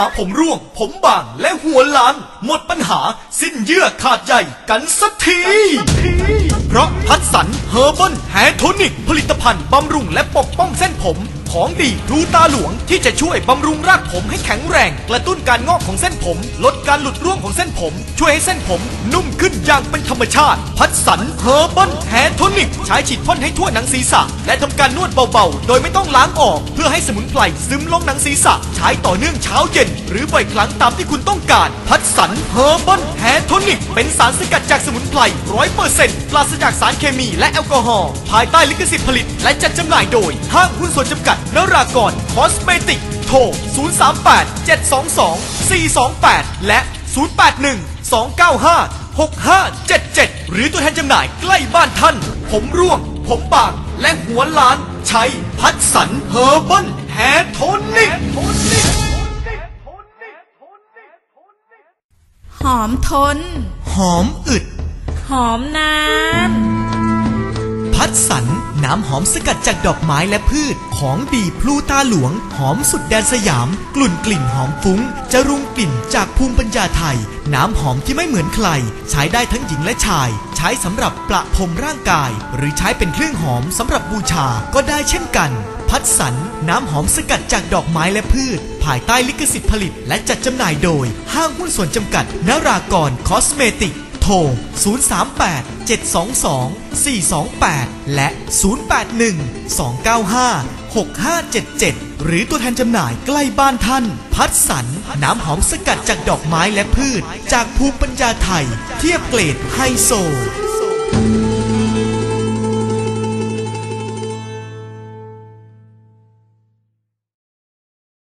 าผมร่วง ผมบางและหัวล้าน หมดปัญหาสิ้นเยื่อขาดใยกันสักที เพราะพัดสันเฮอร์บ l แฮโทนิกผลิตภัณฑ์บำรุงและปกป้องเส้นผม ของดีรูตาหลวงที่จะช่วยบำรุงรากผมให้แข็งแรง กระตุ้นการงอกของเส้นผม ลดการหลุดร่วงของเส้นผม ช่วยให้เส้นผมนุ่มขึ้นอย่างเป็นธรรมชาติ พัดสันเฮอร์บ l แฮโทนิก ใช้ฉีดพ่นให้ทั่วหนังศีรษะ และทำการนวดเบาๆ โดยไม่ต้องล้างออก เพื่อให้สมุนไพรซึมลงหนังศีรษะ ใช้ต่อเนื่องเช้าเย็น หรือบ่อยครั้งตามที่คุณต้องการ พัดสันเฮอร์บ l แฮโทนิก เป็นสารสกัดจากสมุนไพรร้อยเปอร์เซ็นต์ปราศจากสารเคมีและแอลกอฮอล์ภายใต้ลิขสิทธิ์ผลิต และจัดจำหน่ายโดย ห้างหุ้นส่วนจำกัดนรากรคอสเมติก โทร 038 722 428 และ 081 295 6577 หรือตัวแทนจำหน่ายใกล้บ้านท่าน ผมร่วง ผมบาง และหัวล้าน ใช้พัดสันเฮอร์บ l แฮโทนิก อมทน หอมอึด หอมนาน พัดสัน น้ำหอมสกัดจากดอกไม้และพืช ของดีพลูตาหลวง หอมสุดแดนสยาม กลุ่นกลิ่นหอมฟุ้ง จะรุงกลิ่นจากภูมิปัญญาไทย น้ำหอมที่ไม่เหมือนใคร ใช้ได้ทั้งหญิงและชาย ใช้สำหรับประพรมร่างกาย หรือใช้เป็นเครื่องหอมสำหรับบูชาก็ได้เช่นกัน พัดสัน น้ำหอมสกัดจากดอกไม้และพืช ภายใต้ลิขสิทธิ์ผลิต และจัดจำหน่ายโดย ห้างหุ้นส่วนจำกัดนารากรคอสเมติก โทร 038 722 428 และ 081 295 6577 หรือตัวแทนจำหน่ายใกล้บ้านท่าน พัดสัน น้ำหอมสกัดจากดอกไม้และพืช จากภูมิปัญญาไทย เทียบเกรดไฮโซ